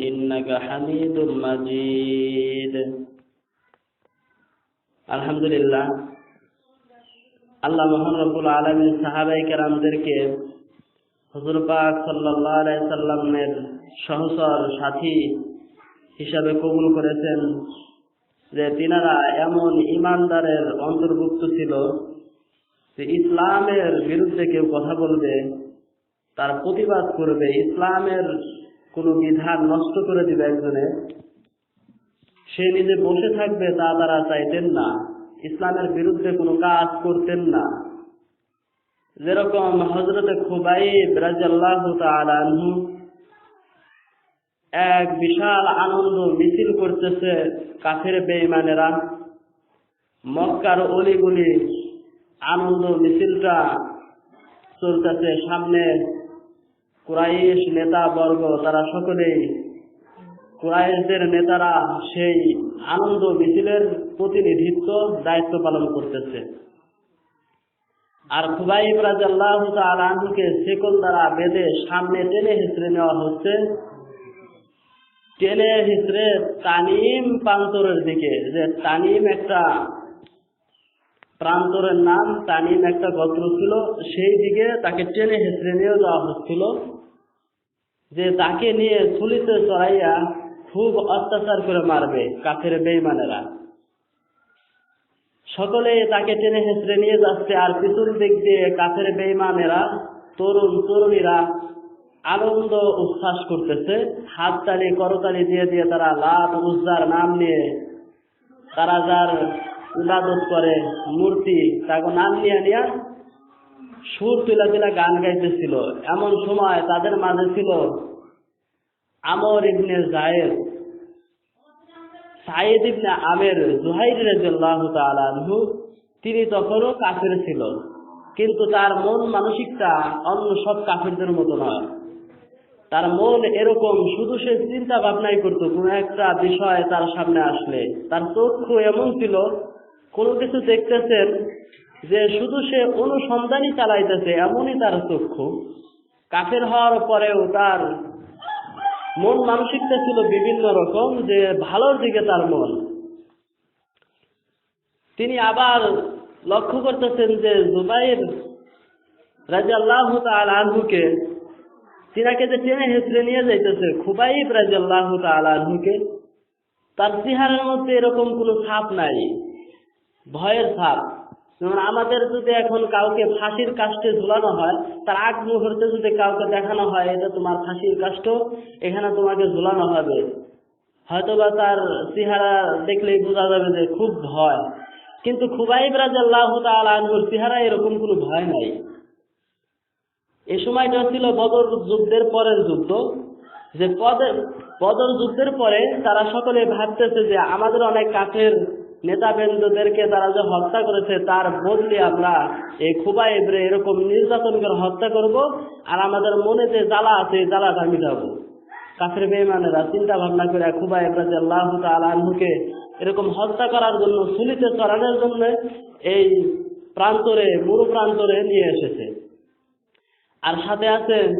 إنك حميد مجيد الحمد لله আল্লাহ মহান রব্বুল আলমিন সাহাবাই কেরামদেরকে হজুর পাক সাল্লাহ সাল্লামের সহসর সাথী হিসাবে কবুল করেছেন যে তিনারা এমন ইমানদারের অন্তর্ভুক্ত ছিল যে ইসলামের বিরুদ্ধে কেউ কথা বলবে তার প্রতিবাদ করবে ইসলামের কোনো বিধান নষ্ট করে দিবে একজনে, সে নিজে বসে থাকবে, তা তারা চাইতেন না। ইসলামের বিরুদ্ধে কোনো কাজ করতেন না। যেরকম হজরত খুবাইব রাজাল্লাহ এক বিশাল আনন্দ মিছিল করতেছে কাফের বেইমানেরা মক্কার অলিগুলি আনন্দ মিছিলটা চলতেছে সামনে কুরাইশ নেতা বর্গ তারা সকলেই কুরাইশদের নেতারা সেই আনন্দ মিছিলের প্রতিনিধিত্ব দায়িত্ব পালন করতেছে। আর খুবাইব রাজাল্লাহ আলহুকে সেকল দ্বারা বেঁধে সামনে টেনে হিসড়ে নেওয়া হচ্ছে। টেনে হিসড়ে তানিম প্রান্তরের দিকে, যে তানিম একটা প্রান্তরের নাম, তানিম একটা গোত্র ছিল, সেই দিকে তাকে টেনে হেসড়ে নিয়ে যাওয়া হচ্ছিল। যে তাকে নিয়ে ছুলিতে চড়াইয়া খুব অত্যাচার করে মারবে কাফের বেইমানেরা সকলে তাকে টেনে হেসড়ে নিয়ে যাচ্ছে আর পিছন দিক দিয়ে কাফের বেইমানেরা তরুণ তরুণীরা আনন্দ উচ্ছ্বাস করতেছে। হাততালি, করতালি দিয়ে দিয়ে তারা লাভ উজ্জার নাম নিয়ে তারা যার ইবাদত করে, মূর্তি তাকে নাম নিয়ে নিয়ে সুর তুলা তুলা গান গাইতেছিল। এমন সময় তাদের মাঝে ছিল আমর ইবনে জায়েদ। সাইদ ইবনে আমের জুহাইর তাআলা আনহু, তিনি তখনও কাফের ছিল। কিন্তু তার মন মানসিকতা অন্য সব কাফেরদের মতো নয়। তার মন এরকম, শুধু সে চিন্তা ভাবনাই করতো, কোনো একটা বিষয় তার সামনে আসলে। তার চক্ষু এমন ছিল, কোনো কিছু দেখতেছেন যে শুধু সে অনুসন্ধানই চালাইতেছে, এমনই তার চক্ষু। কাফের হওয়ার পরেও তার মন মানসিকতা ছিল বিভিন্ন রকম, যে ভালোর দিকে তার মন। তিনি আবার লক্ষ্য করতেছেন যে জুবাইর রাজা আল্লাহ আনহুকে, তিনাকে যে টেনে হেসড়ে নিয়ে যাইতেছে, খুবাইব রাজা আল্লাহ আনহুকে, তার চেহারার মধ্যে এরকম কোনো ছাপ নাই, ভয়ের ছাপ। যেমন আমাদের যদি এখন কাউকে ফাঁসির কাষ্টে ঝুলানো হয়, তার আগ মুহূর্তে যদি কাউকে দেখানো হয়, এটা তোমার ফাঁসির কাষ্ট, এখানে তোমাকে ঝুলানো হবে। হয়তোবা তার চেহারা দেখলেই বোঝা যাবে যে খুব ভয়। কিন্তু খুবাইব রাজাল্লাহ আনহুর চেহারা এরকম কোনো ভয় নাই। এ সময়টা ছিল বদর যুদ্ধের পরের যুদ্ধ। যে পদের বদর যুদ্ধের পরে তারা সকলে ভাবতেছে যে আমাদের অনেক কাছের নেতাবৃন্দদেরকে তারা যে হত্যা করেছে, তার বদলে আমরা এই খুবাই এবারে এরকম নির্যাতন করে হত্যা করব, আর আমাদের মনে যে জ্বালা আছে, এই জ্বালাটা মিটাবো। কাফের বেমানেরা চিন্তা ভাবনা করে খুবাই এবারে আল্লাহ আনহুকে এরকম হত্যা করার জন্য সুলিতে চড়ানোর জন্য এই প্রান্তরে, মুরু প্রান্তরে নিয়ে এসেছে। আর সাথে আছে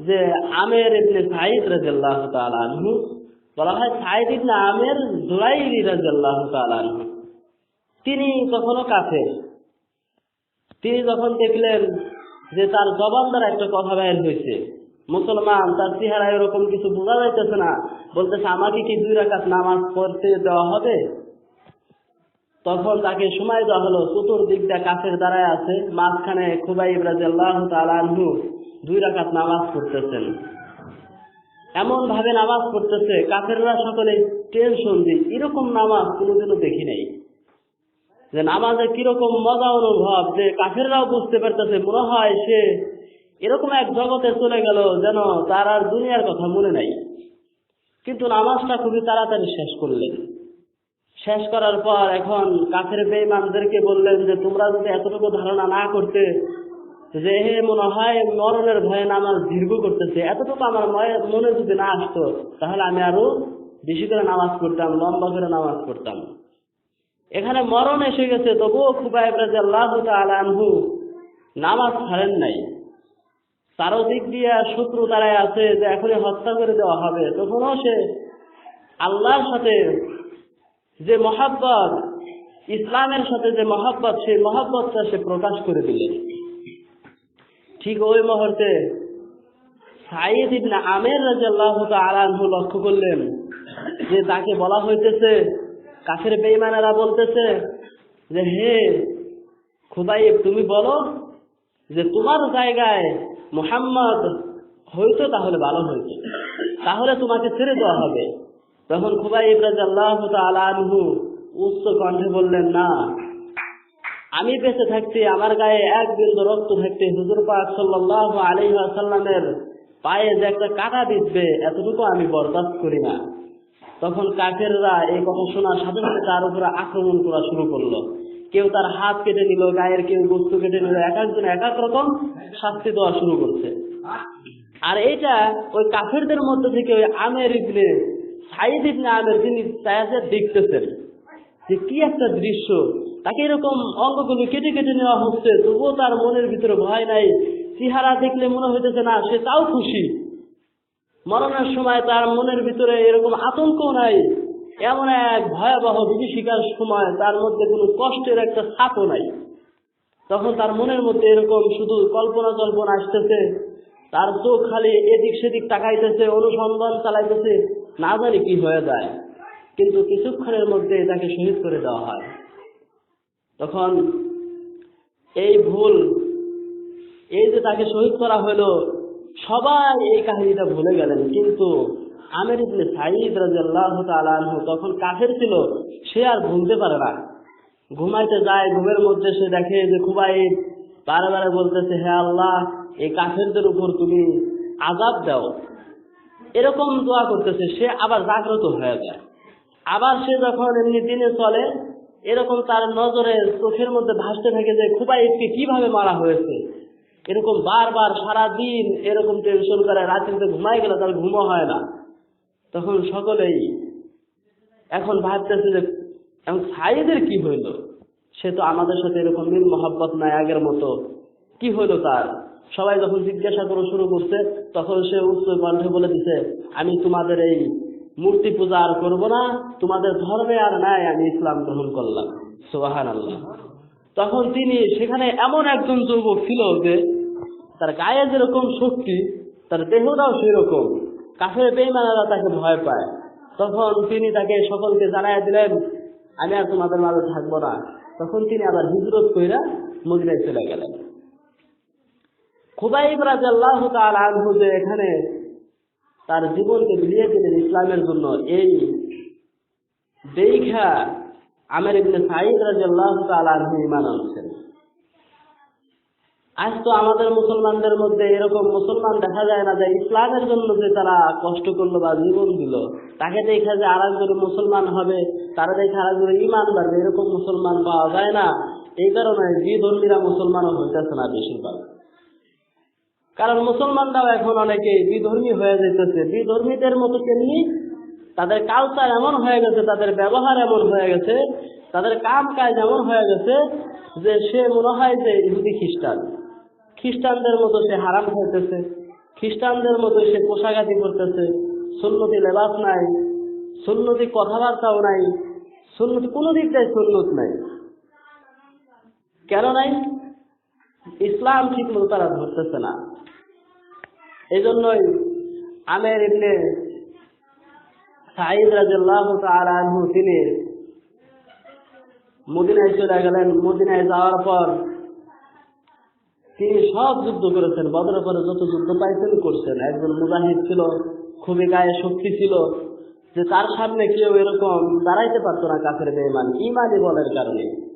যে আমের ইবনে সাইদ আনহু। বলা হয় সাইদ ইবনে আমের জুরাইরি রাজিয়াল্লাহু তাআলা তিনি কখনো কাফের। তিনি যখন দেখলেন যে তার জবান দ্বারা একটা কথা বের হয়েছে, মুসলমান তার চেহারা এরকম কিছু বোঝা যাইতেছে না, বলতেছে, আমাকে কি দুই রাকাত নামাজ পড়তে দেওয়া হবে? তখন তাকে সময় দেওয়া হলো, চতুর্দিকটা কাছের দ্বারায় আছে, মাঝখানে খুবাই রাজিয়াল্লাহ তালানহু দুই রাকাত নামাজ পড়তেছেন। এমন ভাবে নামাজ পড়তেছে, কাফেররা সকলে টেনশন দিই এরকম নামাজ কোনোদিনও দেখি নাই। যে নামাজে কীরকম মজা অনুভব, যে কাফেররাও বুঝতে পারতেছে, মনে হয় সে এরকম এক জগতে চলে গেল যেন তার আর দুনিয়ার কথা মনে নাই। কিন্তু নামাজটা খুবই তাড়াতাড়ি শেষ করলেন। শেষ করার পর এখন কাফের বেইমানদেরকে বললেন যে, তোমরা যদি এতটুকু ধারণা না করতে যে হে মনে হয় মরণের ভয়ে নামাজ দীর্ঘ করতেছে, এতটুকু আমার মনে যদি না আসতো, তাহলে আমি আরও বেশি করে নামাজ পড়তাম, লম্বা করে নামাজ পড়তাম। এখানে মরণ এসে গেছে, তবুও খুবাইব রাজি আল্লাহ নামাজ ছাড়েন নাই। তারও দিক দিয়ে শত্রু তারাই আছে যে এখনই হত্যা করে দেওয়া হবে। তখনও সে আল্লাহর সাথে যে মহাব্বত, ইসলামের সাথে যে মহাব্বত, সেই মহাব্বতটা সে প্রকাশ করে দিলেন। ঠিক ওই মুহূর্তে সাইদ ইবনে আমের রাদিয়াল্লাহু তাআলা আনহু লক্ষ্য করলেন যে তাকে বলা হইতেছে, কাফের বেঈমানেরা বলতেছে যে, হে খুবাইব তুমি বলো যে তোমার জায়গায় মুহাম্মদ হইতো তাহলে ভালো হইতো। তাহলে তোমাকে ছেড়ে দেওয়া হবে। তখন খুবাইব রাদিয়াল্লাহু তাআলা আনহু উচ্চ কণ্ঠে বললেন, না। আমি বেঁচে থাকতে, আমার গায়ে এক বিন্দু রক্ত থাকতে হুজুর পাক সাল্লাল্লাহু আলাইহি ওয়াসাল্লামের পায়ে যে একটা কাটা বিঁধবে এতটুকু আমি বরদাস্ত করি না। তখন কাফেররা এই কথা শোনার সাথে সাথে তার উপরে আক্রমণ করা শুরু করল। কেউ তার হাত কেটে নিল, গায়ের কেউ বস্তু কেটে নিল, এক একজন এক এক রকম শাস্তি দেওয়া শুরু করছে। আর এটা ওই কাফেরদের মধ্যে থেকে ওই আমের ইবনে সাইদ ইবনে আমের তিনি তায়াজে দেখতেছেন, যে কি একটা দৃশ্য তাকে এরকম অঙ্গগুলো কেটে কেটে নেওয়া হচ্ছে, তবুও তার মনের ভিতরে ভয় নাই। চেহারা দেখলে মনে হইতেছে, না, সে তাও খুশি। মরণের সময় তার মনের ভিতরে এরকম আতঙ্ক নাই। এমন এক ভয়াবহ বিভীষিকার সময়, তার মধ্যে কোনো কষ্টের একটা ছাপও নাই। তখন তার মনের মধ্যে এরকম শুধু কল্পনা কল্পনা আসতেছে। তার চোখ খালি এদিক সেদিক তাকাইতেছে, অনুসন্ধান চালাইতেছে, না জানি কি হয়ে যায়। কিন্তু কিছুক্ষণের মধ্যে তাকে শহীদ করে দেওয়া হয়। তখন এই ভুল, এই যে তাকে শহীদ করা হলো, সবাই এই কাহিনীটা ভুলে গেলেন। কিন্তু আমের ইবনে সাইদ রাদিয়াল্লাহু তাআলা আনহু তখন কাফের ছিল, সে আর ভুলতে পারে না। ঘুমাইতে যায়, ঘুমের মধ্যে সে দেখে যে খুবাই বারে বারে বলতেছে, হে আল্লাহ, এই কাফেরদের উপর তুমি আজাব দাও। এরকম দোয়া করতেছে, সে আবার জাগ্রত হয়ে যায়। আবার সে যখন এমনি দিনে চলে এরকম তার নজরে চোখের মধ্যে ভাসতে থাকে যে খুবাইবকে কীভাবে মারা হয়েছে। এরকম বারবার সারা দিন এরকম টেনশন করে, রাত্রিতে ঘুমাই গেলে তার ঘুমও হয় না। তখন সকলেই এখন ভাবতেছে যে, এখন সাইদের কি হইল? সে তো আমাদের সাথে এরকম মিল মহাব্বত নাই আগের মতো। কি হইল তার? সবাই যখন জিজ্ঞাসা করা শুরু করছে, তখন সে উচ্চ কণ্ঠে বলে দিছে, আমি তোমাদের এই মূর্তি পূজা আর করব না, তোমাদের ধর্মে আর নাই আমি ইসলাম গ্রহণ করলাম। সোহান আল্লাহ তখন তিনি সেখানে এমন একজন যুবক ছিল যে তার গায়ে যেরকম শক্তি, তার দেহটাও সেরকম। কাফের বেইমানারা তাকে ভয় পায়। তখন তিনি তাকে সকলকে জানাই দিলেন, আমি আর তোমাদের মাঝে থাকব না। তখন তিনি আবার হিজরত কইরা মদিনায় চলে গেলেন। খুবাইব রাদিয়াল্লাহু তাআলা আনহু যে এখানে তার জীবনকে বিলিয়ে দিলেন ইসলামের জন্য। এই দেখা আমের ইবনে সাইদ রাদিয়াল্লাহু তাআলা আনহু ঈমান আনছেন। আজ তো আমাদের মুসলমানদের মধ্যে এরকম মুসলমান দেখা যায় না যে ইসলামের জন্য যে তারা কষ্ট করল বা জীবন দিল, তাকে দেখা যে আর একজন মুসলমান হবে, তারা দেখে আর একজন ইমান বাড়বে, এরকম মুসলমান পাওয়া যায় না। এই কারণে বিধর্মীরা মুসলমানও হইতেছে না বেশিরভাগ। কারণ মুসলমানরাও এখন অনেকে বিধর্মী হয়ে যেতেছে। বিধর্মীদের মতো তেমনি তাদের কালচার এমন হয়ে গেছে, তাদের ব্যবহার এমন হয়ে গেছে, তাদের কাম কাজ এমন হয়ে গেছে যে সে মনে হয় যে ইহুদি খ্রিস্টান। খ্রিস্টানদের মতো সে হারাম হইতেছে, খ্রিস্টানদের মতো সে পোশাকাতি করতেছে, সুন্নতি লেবাস নাই, সুন্নতি কথাবার্তাও নাই, সুন্নতি কোনো দিক দিয়ে সুন্নত নাই। কেন নাই? ইসলাম ঠিক মতো তারা ধরতেছে না। এই জন্যই আমের ইবনে সাঈদ রাজিয়াল্লাহু তাআলা তিনি মদিনায় চলে গেলেন। মদিনায় যাওয়ার পর তিনি সব যুদ্ধ করেছেন। বদরের পরে যত যুদ্ধ পাইছেন করছেন। একজন মুজাহিদ ছিল, খুবই গায়ে শক্তি ছিল যে তার সামনে কেউ এরকম দাঁড়াইতে পারতো না কাফের বেঈমান। ইমানি বলের কারণে।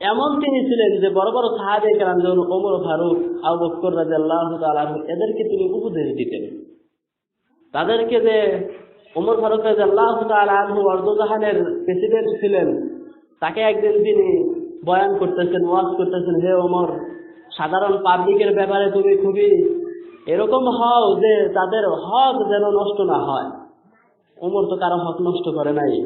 এমন তিনি ছিলেন যে বড় বড় সাহাবে কেরাম যেমন ওমর ফারুক আবু রাদিয়াল্লাহু তাআলা আনহু, এদেরকে তিনি উপদেশ দিতেন। তাদেরকে যে ওমর ফারুক রাদিয়াল্লাহু তাআলা আনহু অর্ধজাহানের প্রেসিডেন্ট ছিলেন তাকে একদিন তিনি বয়ান করতেছেন ওয়াজ করতেছেন হে ওমর সাধারণ পাবলিকের ব্যাপারে তুমি খুবই এরকম হও যে তাদের হক যেন নষ্ট না হয়। ওমর তো কারও হক নষ্ট করে নাই।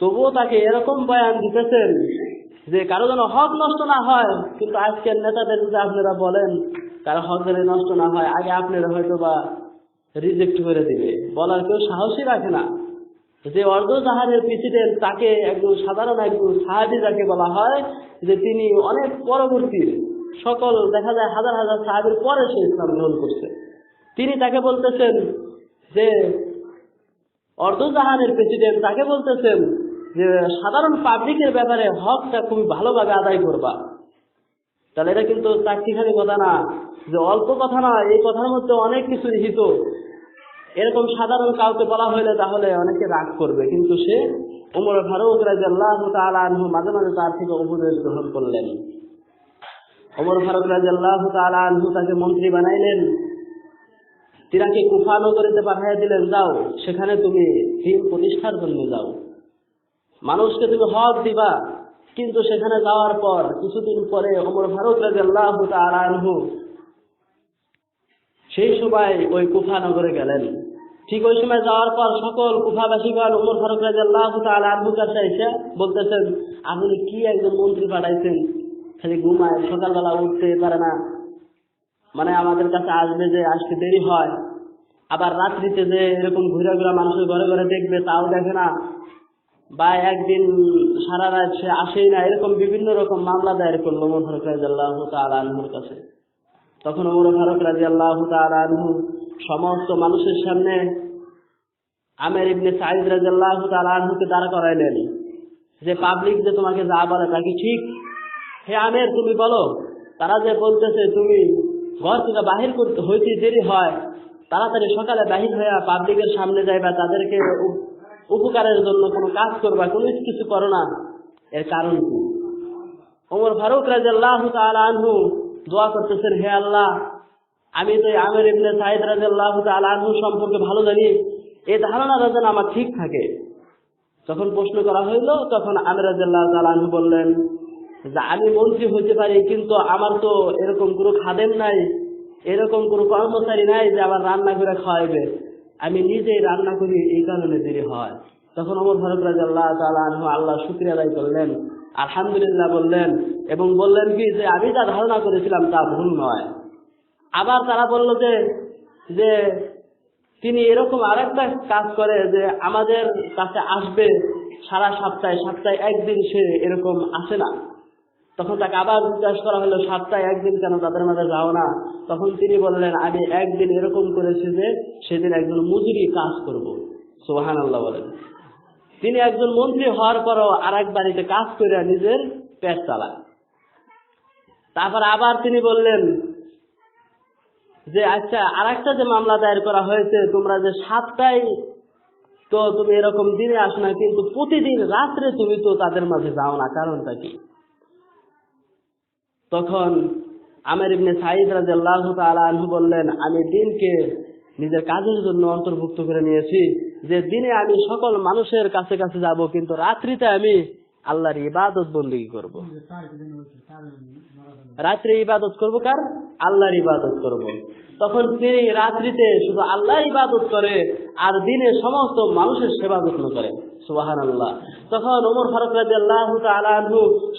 তবুও তাকে এরকম বয়ান দিতেছেন যে কারও যেন হক নষ্ট না হয়, কিন্তু আজকের নেতাদের যদি আপনারা বলেন, কারও হক যেন নষ্ট না হয়, আগে আপনারা হয়তো বা রিজেক্ট করে দিবে। বলার কেউ সাহসই রাখে না। যে অর্ধজাহারের প্রেসিডেন্ট তাকে একজন সাধারণ একজন সাহায্য যাকে বলা হয়, যে তিনি অনেক পরবর্তী সকল দেখা যায় হাজার হাজার সাহায্যের পরে সে ইসলাম গ্রহণ করছে। তিনি তাকে বলতেছেন যে অর্ধজাহানের প্রেসিডেন্ট তাকে বলতেছেন যে সাধারণ পাবলিকের ব্যাপারে হকটা খুবই ভালোভাবে আদায় করবা। তাহলে এটা কিন্তু চারটিখানি কথা না, যে অল্প কথা না, এই কথার মধ্যে অনেক কিছু নিহিত এরকম সাধারণ কাউকে বলা হলে তাহলে অনেকে রাগ করবে, কিন্তু সে উমর ফারুক রাজি আল্লাহ আনহু মাঝে মাঝে তার থেকে উপদেশ গ্রহণ করলেন। ওমর ফারুক রাজি আল্লাহ আনহু তাকে মন্ত্রী বানাইলেন। তিনাকে কুফা নগরীতে পাঠাইয়া দিলেন, যাও, সেখানে তুমি দিন প্রতিষ্ঠার জন্য যাও। মানুষকে তুমি হক দিবা, কিন্তু সেখানে যাওয়ার পর, কিছুদিন পরে ওমর ফারুক রাজি আল্লাহ সেই সময় ওই কুফা নগরে গেলেন। ঠিক ওই সময় যাওয়ার পর সকল কুফাবাসীগণ উমর ফারুক রাজি আল্লাহ আনহুর কাছে এসে বলতেছেন, আপনি কি একজন মন্ত্রী পাঠাইছেন? খালি ঘুমায়, সকালবেলা উঠতে পারে না। মানে আমাদের কাছে আসবে যে, আসতে দেরি হয়। আবার রাত্রিতে যে এরকম ঘুরে ঘুরে মানুষের ঘরে ঘরে দেখবে, তাও দেখে না। বা একদিন সারা রাত সে আসেই না, এরকম বিভিন্ন রকম মামলা দায়ের করল উমর ফারুক রাজি আল্লাহ আনহুর কাছে। তখন ওমর ফারুক রাজি আল্লাহ আনহু সমস্ত মানুষের সামনে আমের ইবনে সাইদ রাজি আল্লাহ আনহুকে দাঁড়া করাইলেন যে, পাবলিক যে তোমাকে যা বলে তা কি ঠিক? হে আমের, তুমি বলো, তারা যে বলতেছে তুমি ঘর থেকে বাহির করতে, হইতে দেরি হয়, তাড়াতাড়ি সকালে বাহির হয়ে পাবলিকের সামনে যাইবা, তাদেরকে উপকারের জন্য কোনো কাজ করবা, কোনো কিছু করো না। এর কারণ কি? ওমর ফারুক রাজি আনহু দোয়া করতেছেন, হে আল্লাহ, আমি তো আমের ইবনে সাইদ রাজি আল্লাহ আনহু সম্পর্কে ভালো জানি। এই ধারণাটা যেন আমার ঠিক থাকে, যখন প্রশ্ন করা হইল, তখন আমের রাজি আল্লাহ আনহু বললেন যে, আমি মন্ত্রী হইতে পারি, কিন্তু আমার তো এরকম কোনো খাদেম নাই, এরকম কোনো কর্মচারী নাই যে আমার রান্না করে খাওয়াইবে। আমি নিজেই রান্না করি, এই কারণে দেরি হয়। তখন অমর ফারুক রাজি আল্লাহ তালা আনহু আল্লাহ শুক্রিয়া আদায় করলেন, আলহামদুলিল্লাহ বললেন এবং বললেন কি যে, আমি যা ধারণা করেছিলাম তা ভুল নয়। আবার তারা বলল যে যে তিনি এরকম আরেকটা কাজ করে যে, আমাদের কাছে আসবে সারা সপ্তাহে সপ্তাহে একদিন সে এরকম আসে না। তখন তাকে আবার জিজ্ঞাসা করা হলো সপ্তাহে একদিন কেন তাদের মাঝে যাও না? তখন তিনি বললেন, আমি একদিন এরকম করেছি যে সেদিন একজন মজুরি কাজ করব। সোহান আল্লাহ বলেন। তিনি একজন মন্ত্রী হওয়ার পরও আর এক বাড়িতে কাজ করে নিজের পেট চালান তারপর আবার তিনি বললেন যে আচ্ছা আর একটা যে মামলা দায়ের করা হয়েছে, তোমরা যে সাতটায় তো তুমি এরকম দিনে আসো না, কিন্তু প্রতিদিন রাত্রে তুমি তো তাদের মাঝে যাও না, কারণটা কি? তখন আমের ইবনে সাইদ তাআলা আনহু বললেন, আমি দিনকে নিজের কাজের জন্য অন্তর্ভুক্ত করে নিয়েছি। যে দিনে আমি সকল মানুষের কাছে কাছে যাব, কিন্তু রাত্রিতে আমি আল্লাহর ইবাদত বন্দেগী করব। রাত্রে ইবাদত করব কার? আল্লাহর ইবাদত করব। তখন তিনি রাত্রিতে শুধু আল্লাহর ইবাদত করে, আর দিনে সমস্ত মানুষের সেবা যত্ন করে। তখন ওমর ফারুক রাজি আল্লাহ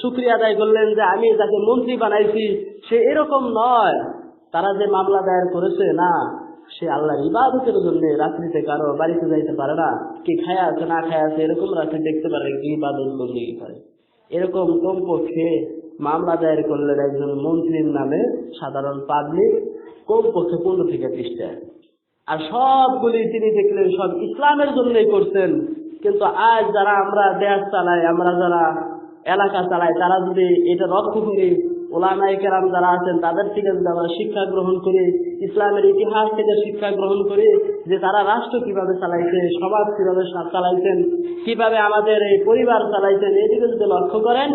শুক্রিয়া আদায় করলেন যে আমি তাকে মন্ত্রী বানাইছি। সে এরকম নয়। তারা যে মামলা দায়ের করেছে, না। সে আল্লাহর ইবাদতের জন্য রাত্রিতে কারও বাড়িতে যাইতে পারে না। কি খায়া আছে, না খায়া আছে, এরকম রাত্রি দেখতে পারে ইবাদত বন্দি করে এরকম কমপক্ষে মামলা দায়ের করলেন একজন মন্ত্রীর নামে সাধারণ পাবলিক, কমপক্ষে পনেরো থেকে আর সবগুলি তিনি দেখলেন, সব ইসলামের জন্যই করছেন। কিন্তু আজ যারা আমরা দেশ চালাই, আমরা যারা এলাকা চালাই, তারা যদি এটা রক্ষ করি ওলামাই কেরাম যারা আছেন, তাদের থেকে যদি আমরা শিক্ষা গ্রহণ করি, ইসলামের ইতিহাস থেকে শিক্ষা গ্রহণ করি, যে তারা রাষ্ট্র কীভাবে চালাইছে সমাজ কীভাবে চালাইছেন, কীভাবে আমাদের এই পরিবার চালাইছেন, এদিকে যদি লক্ষ্য করেন,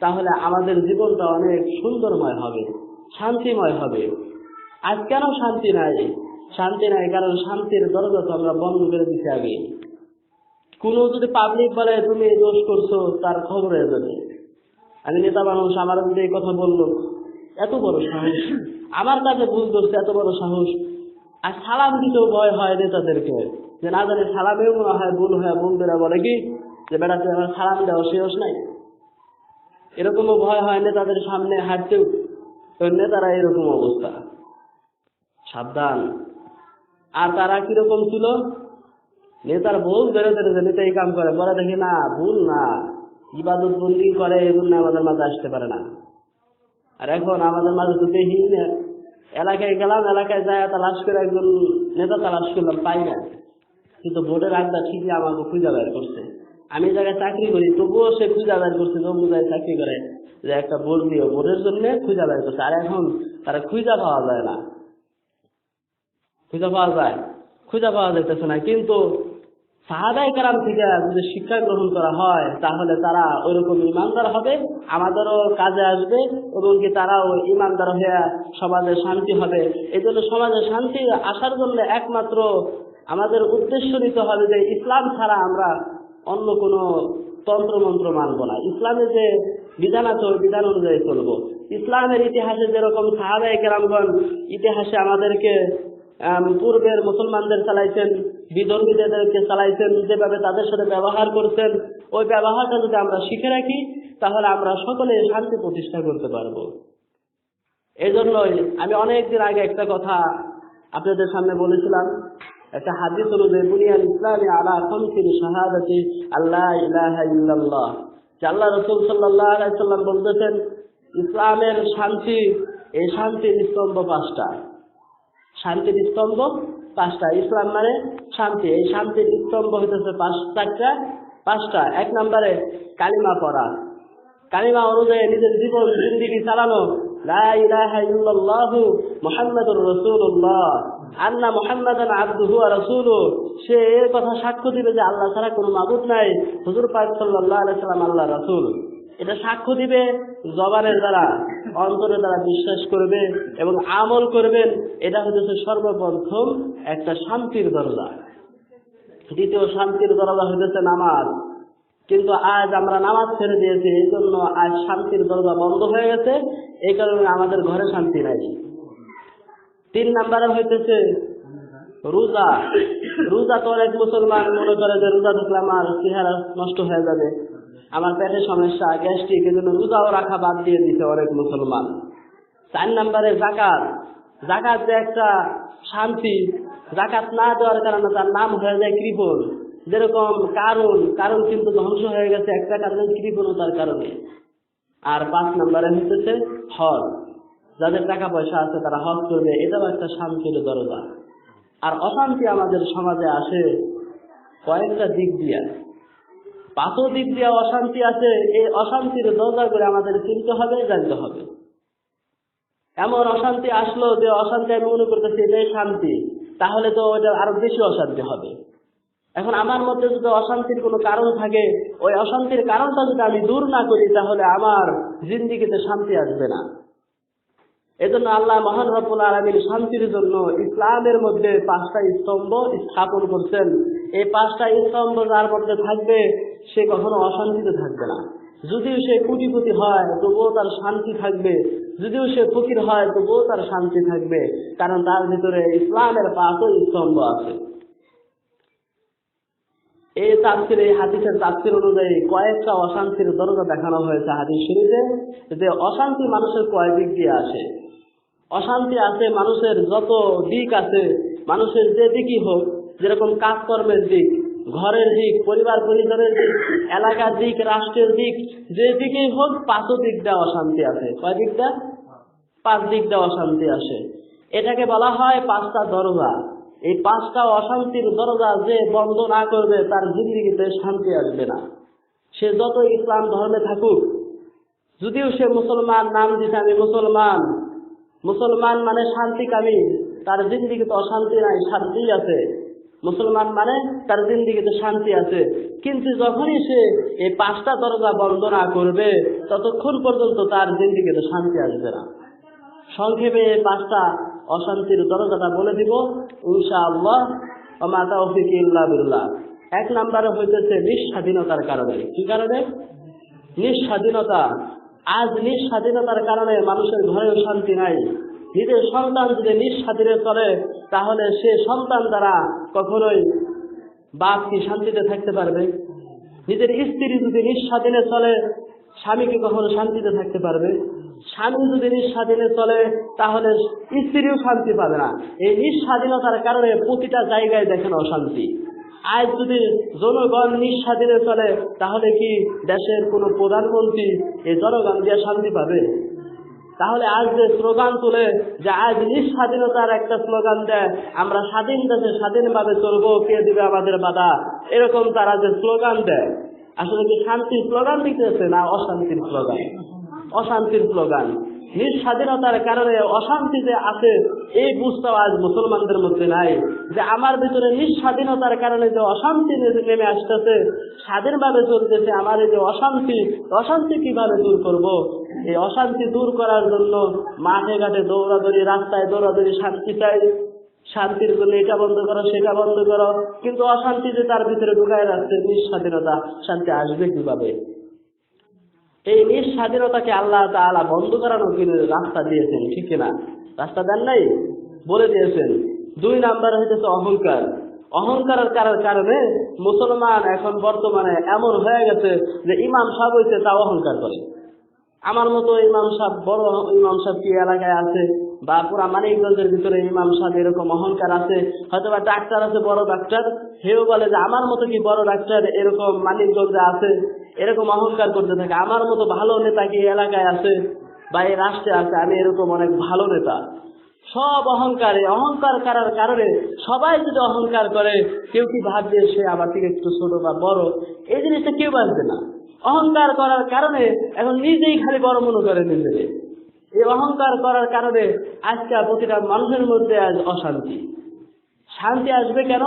তাহলে আমাদের জীবনটা অনেক সুন্দরময় হবে, শান্তিময় হবে। আজ কেন শান্তি নাই? শান্তি নাই কারণ শান্তির দরজা তো আমরা বন্ধ করে দিতে আগে। কোনো যদি পাবলিক বলে, তুমি দোষ করছ তার খবর যাবে। আমি নেতা মানুষ, আমার যদি এই কথা বলল, এত বড় সাহস। আমার কাছে ভুল করছে এত বড় সাহস। আর সালাম দিতেও ভয় হয় নেতাদেরকে। যে না জানি সালামেও মনে হয় ভুল হয় বন্ধুরা বলে কি, যে বেড়া তুই আমার সালাম দেওয়া শেষ নাই। এরকমও ভয় হয় নেতাদের সামনে হাঁটতেও। নেতারা এরকম অবস্থা। সাবধান। আর তারা কীরকম ছিল? নেতার বউ বেরোতে রয়েছে নেতা এই কাম করে। বলে দেখি না ভুল না। ইবাদত বন্দি করে জন্য আমাদের মাঝে আসতে পারে না। আর এখন আমাদের মাঝে তো দেখি এলাকায় গেলাম, এলাকায় যায়, তালাশ করে একজন নেতা তালাশ করলাম, পাই না। কিন্তু ভোটের আড্ডা ঠিকই আমাকে খুঁজে বের করছে। আমি জায়গায় চাকরি করি, তবুও সে খুঁজে বের করছে জম্মু যায় চাকরি করে। যে একটা বোর্ড দিও, ভোটের জন্য খুঁজে বের করছে। আর এখন তারা খুঁজে পাওয়া যায় না। খুঁজে পাওয়া যায়। খুঁজে পাওয়া যাইতেছে না। কিন্তু সাহাবাই কারাম থেকে যদি শিক্ষা গ্রহণ করা হয় তাহলে তারা ওইরকম ইমানদার হবে আমাদেরও কাজে আসবে এবং কি তারাও ইমানদার হয়ে সমাজে শান্তি হবে। এই জন্য সমাজে শান্তি আসার জন্য একমাত্র আমাদের উদ্দেশ্য নিতে হবে যে ইসলাম ছাড়া আমরা অন্য কোনো তন্ত্রমন্ত্র মানব না। ইসলামের যে বিধান আছে ওই বিধান অনুযায়ী চলবো। ইসলামের ইতিহাসে যেরকম সাহাবাই কেরামগণ ইতিহাসে আমাদেরকে আম, পূর্বের মুসলমানদের চালাইছেন, বিধর্মীদেরকে চালাইছেন, যেভাবে তাদের সাথে ব্যবহার করছেন, ওই ব্যবহারটা যদি আমরা শিখে রাখি, তাহলে আমরা সকলে শান্তি প্রতিষ্ঠা করতে পারব। এই জন্যই আমি অনেকদিন আগে একটা কথা আপনাদের সামনে বলেছিলাম। একটা হাদিস অনুযায়ী, বুনিয়াল ইসলামী আলা খমসিন শাহাদাতি আল্লাহ ইলাহা ইল্লাল্লাহ। যে আল্লাহ রসুল সাল্লাহ আলাইসাল্লাম বলতেছেন, ইসলামের শান্তি, এই শান্তির স্তম্ভ পাঁচটা। শান্তির স্তম্ভ, পাঁচটা ইসলাম মানে শান্তি। এই শান্তির স্তম্ভ হইতেছে পাঁচ চারটা পাঁচটা। এক নম্বরে কালিমা পড়া। কালিমা অনুযায়ী নিজের জীবন, জিন্দিগি চালানো। সে কথা সাক্ষ্য দিবে যে আল্লাহ ছাড়া কোনো নাই। এটা সাক্ষ্য দিবে জবানের দ্বারা। অন্তরের তারা বিশ্বাস করবে এবং আমল করবেন, এটা হচ্ছে সর্বপ্রথম একটা শান্তির দরজা। দ্বিতীয় শান্তির দরজা হইতেছে নামাজ। কিন্তু আজ আমরা নামাজ ছেড়ে দিয়েছি, এই জন্য আজ শান্তির দরজা বন্ধ হয়ে গেছে, এই কারণে আমাদের ঘরে শান্তি নাই। তিন নাম্বারে হইতেছে রোজা। রোজা তো অনেক মুসলমান মনে করে যে রোজা থাকলে আমার চেহারা নষ্ট হয়ে যাবে। আমার পেটের সমস্যা, গ্যাস্ট্রিক এই জন্য রোজাও রাখা বাদ দিয়ে দিতে অনেক মুসলমান। চার নাম্বারে জাকাত। জাকাত যে একটা শান্তি, জাকাত না দেওয়ার কারণে তার নাম হয়ে যায় কৃপণ। যেরকম কারণ কারণ কিন্তু ধ্বংস হয়ে গেছে, একটা কারণে কৃপণতার কারণে। আর পাঁচ নম্বরে হচ্ছে হজ। যাদের টাকা পয়সা আছে তারা হজ করবে, এটাও একটা শান্তির দরজা। আর অশান্তি আমাদের সমাজে আসে কয়েকটা দিক দিয়ে। পাঁচও দিক দিয়ে অশান্তি আছে, এই অশান্তির দরজা করে আমাদের চিনতে হবে, জানতে হবে। এমন অশান্তি আসলো যে অশান্তি আমি মনে করতেছি এটাই শান্তি, তাহলে তো ওটা আরও বেশি অশান্তি হবে। এখন আমার মধ্যে যদি অশান্তির কোনো কারণ থাকে, ওই অশান্তির কারণটা যদি আমি দূর না করি, তাহলে আমার জিন্দিগিতে শান্তি আসবে না। এজন্য আল্লাহ মহান রব্বুল আলমীর শান্তির জন্য ইসলামের মধ্যে পাঁচটা স্তম্ভ স্থাপন করছেন। এই পাঁচটা স্তম্ভ যার মধ্যে থাকবে সে কখনো অশান্তিতে থাকবে না। যদিও সে কোটিপতি হয়, তবুও তার শান্তি থাকবে। যদিও সে ফকির হয়, তবুও তার শান্তি থাকবে। কারণ তার ভিতরে ইসলামের পাঁচও স্তম্ভ আছে। এই তাফসির, এই হাদিসের তাফসির অনুযায়ী কয়েকটা অশান্তির দরজা দেখানো হয়েছে হাদিস শরীফে, যে অশান্তি মানুষের কয় দিক দিয়ে আসে। অশান্তি আছে মানুষের যত দিক আছে, মানুষের যে দিকই হোক, যেরকম কাজকর্মের দিক ঘরের দিক, পরিবার পরিজনের দিক, এলাকার দিক, রাষ্ট্রের দিক, যে দিকেই হোক পাঁচ দিক দিয়ে অশান্তি আছে। কয় দিকটা পাঁচ দিক দিয়ে অশান্তি আসে। এটাকে বলা হয় পাঁচটা দরজা। এই পাঁচটা অশান্তির দরজা যে বন্ধ না করবে, তার জিন্দিগিতে শান্তি আসবে না। সে যত ইসলাম ধর্মে থাকুক, যদিও সে মুসলমান, নাম দিতে আমি মুসলমান মুসলমান মানে শান্তিকামী, তার জিন্দিগিতে অশান্তি নাই শান্তি আছে। মুসলমান মানে তার জিন্দিগিতে শান্তি আছে। কিন্তু যখনই সে এই পাঁচটা দরজা বন্ধ না করবে, ততক্ষণ পর্যন্ত তার জিন্দিগিতে শান্তি আসবে না। সংক্ষেপে পাঁচটা অশান্তির দরজাটা বলে দিব, ইনশাআল্লাহ মাতা অফিক ইল্লা এক নম্বরে হইতেছে নিঃস্বাধীনতার কারণে। কি কারণে? নিঃস্বাধীনতা। আজ নিঃস্বাধীনতার কারণে মানুষের ঘরেও শান্তি নাই। নিজের সন্তান যদি নিঃস্বাধীনে চলে, তাহলে সে সন্তান দ্বারা কখনোই বাপ কি শান্তিতে থাকতে পারবে? নিজের স্ত্রী যদি নিঃস্বাধীনে চলে, স্বামী কি কখনো শান্তিতে থাকতে পারবে? স্বামী যদি নিঃস্বাধীনে চলে, তাহলে স্ত্রীও শান্তি পাবে না। এই নিঃস্বাধীনতার কারণে প্রতিটা জায়গায় দেখেন অশান্তি। আজ যদি জনগণ নিঃস্বাধীনে চলে, তাহলে কি দেশের কোনো প্রধানমন্ত্রী এই জনগণ দিয়ে শান্তি পাবে? তাহলে আজ যে স্লোগান তুলে যে আজ নিজ স্বাধীনতার একটা স্লোগান দেয়, আমরা স্বাধীন দেশে স্বাধীনভাবে চলবো, কে দিবে আমাদের বাধা? এরকম তারা যে স্লোগান দেয়। আসলে কি শান্তির স্লোগান দিতেছে না অশান্তির স্লোগান? অশান্তির স্লোগান। নিঃস্বাধীনতার কারণে অশান্তি যে আছে, এই বুঝটাও আজ মুসলমানদের মধ্যে নাই যে আমার ভিতরে নিঃস্বাধীনতার কারণে যে অশান্তি নেমে আসতেছে, স্বাধীনভাবে চলতেছে, আমার এই যে অশান্তি অশান্তি কীভাবে দূর করব? এই অশান্তি দূর করার জন্য মাঠে ঘাটে দৌড়াদৌড়ি, রাস্তায় দৌড়াদৌড়ি শান্তি চাই। শান্তির জন্য এটা বন্ধ করো, সেটা বন্ধ করো। কিন্তু অশান্তি যে তার ভিতরে ঢুকায় রাখছে নিঃস্বাধীনতা শান্তি আসবে কীভাবে? এই নিজ স্বাধীনতাকে আল্লাহ তাআলা বন্ধ করানোর কিন্তু রাস্তা দিয়েছেন, ঠিক কিনা? রাস্তা দেন নাই? বলে দিয়েছেন। দুই নাম্বার হইতেছে অহংকার। অহংকারের কারণ মুসলমান এখন বর্তমানে এমন হয়ে গেছে যে ইমাম সাহেব হইতে তা অহংকার করে। আমার মতো ইমাম সাহেব, বড় ইমাম সাহেব কি এলাকায় আছে? বা পুরা মানিকগঞ্জের ভিতরে ইমাম সাহেব এরকম অহংকার আছে? হয়তো বা ডাক্তার আছে, বড় ডাক্তার। সেও বলে যে, আমার মতো কি বড় ডাক্তার এরকম মানিকগঞ্জে আছে? এরকম অহংকার করতে থাকে। আমার মতো ভালো নেতা কি এলাকায় আছে? বা এই রাষ্ট্রে আছে? আমি এরকম অনেক ভালো নেতা। সব অহংকারে, অহংকার করার কারণে সবাই যদি অহংকার করে। কেউ কি ভাববে সে আমার থেকে একটু ছোট বা বড়? এই জিনিসটা কেউ ভাববে না। অহংকার করার কারণে এখন নিজেই খালি বড় মনে করে নিজেকে এই অহংকার করার কারণে আজকে প্রতিটা মানুষের মধ্যে আজ অশান্তি। শান্তি আসবে কেন?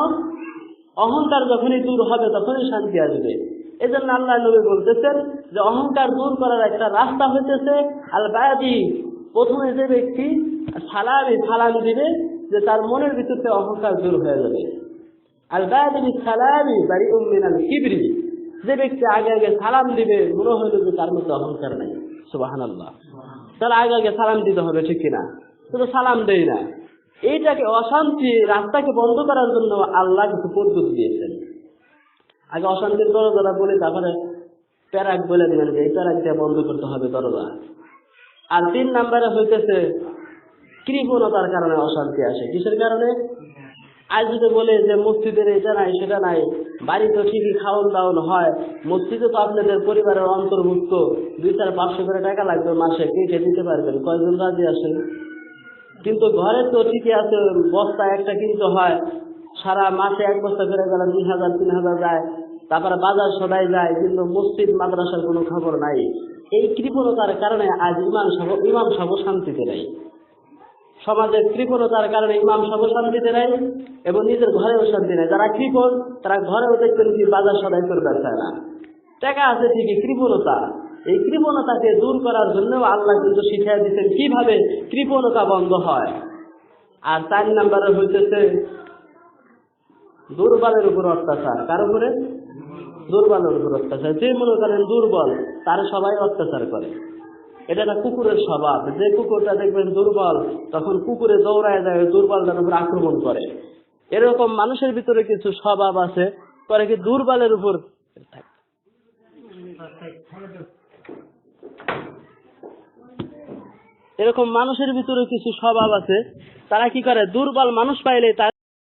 অহংকার যখনই দূর হবে, তখনই শান্তি আসবে। এই জন্য আল্লাহ নবী বলতেছেন যে অহংকার দূর করার একটা রাস্তা হইতেছে আল বায়াদি প্রথমে যে ব্যক্তি সালামি সালাম দিবে, যে তার মনের ভিতর থেকে অহংকার দূর হয়ে যাবে। আল বায়াদি সালামি বাড়ি উম্মিনাল কিবরি। যে ব্যক্তি আগে আগে সালাম দিবে, মনে হইল যে তার মধ্যে অহংকার নাই। সুবাহান আল্লাহ তাহলে আগে আগে সালাম দিতে হবে, ঠিক কিনা? শুধু সালাম দেই না। এইটাকে অশান্তি রাস্তাকে বন্ধ করার জন্য আল্লাহ কিছু পদ্ধতি দিয়েছেন। আগে অশান্তির দরজাটা বলে তারপরে প্যারাক বলে দিবেন যে এই প্যারাক দিয়ে বন্ধ করতে হবে দরজা। আর তিন নাম্বারে হইতেছে কৃপণতার কারণে অশান্তি আসে। কিসের কারণে? আজ যদি বলে যে মসজিদের এটা নাই, সেটা নাই বাড়িতে ঠিকই খাওয়ান দাওয়ান হয়, মসজিদে তো আপনাদের পরিবারের অন্তর্ভুক্ত, দুই চার পাঁচশো করে টাকা লাগবে মাসে কে কে দিতে পারবেন, কয়জন রাজি আসেন কিন্তু ঘরে তো ঠিকই আছে বস্তা একটা কিনতে হয় সারা মাসে এক বস্তা করে গেলে দুই হাজার, তিন হাজার যায়। তারপরে বাজার সদাই যায়, কিন্তু মসজিদ, মাদ্রাসার কোনো খবর নাই। এই কৃপণতার কারণে আজ ইমাম সাহ ইমাম সাহ শান্তিতে নেই। সমাজের কৃপণতার কারণে ইমাম সাহ শান্তিতে নেই এবং নিজের ঘরেও শান্তি নেই। যারা কৃপণ, তারা ঘরেও দেখবেন কি বাজার সদাই করবে চায় না। টাকা আছে ঠিকই, কৃপণতা। এই কৃপণতাকে দূর করার জন্য আল্লাহ কিন্তু শিখিয়ে দিচ্ছেন কীভাবে কৃপণতা বন্ধ হয়। আর চার নাম্বারে হইতেছে দুর্বলের উপর অত্যাচার। কার উপরে? দুর্বলের উপর অত্যাচার। যে মনে করেন দুর্বল, তার সবাই অত্যাচার করে। এটা একটা কুকুরের স্বভাব। যে কুকুরটা দেখবেন দুর্বল, তখন কুকুরে দৌড়ায় যায় দুর্বলটার উপর আক্রমণ করে। এরকম মানুষের ভিতরে কিছু স্বভাব আছে করে কি দুর্বলের উপর এরকম মানুষের ভিতরে কিছু স্বভাব আছে, তারা কি করে? দুর্বল মানুষ পাইলে তার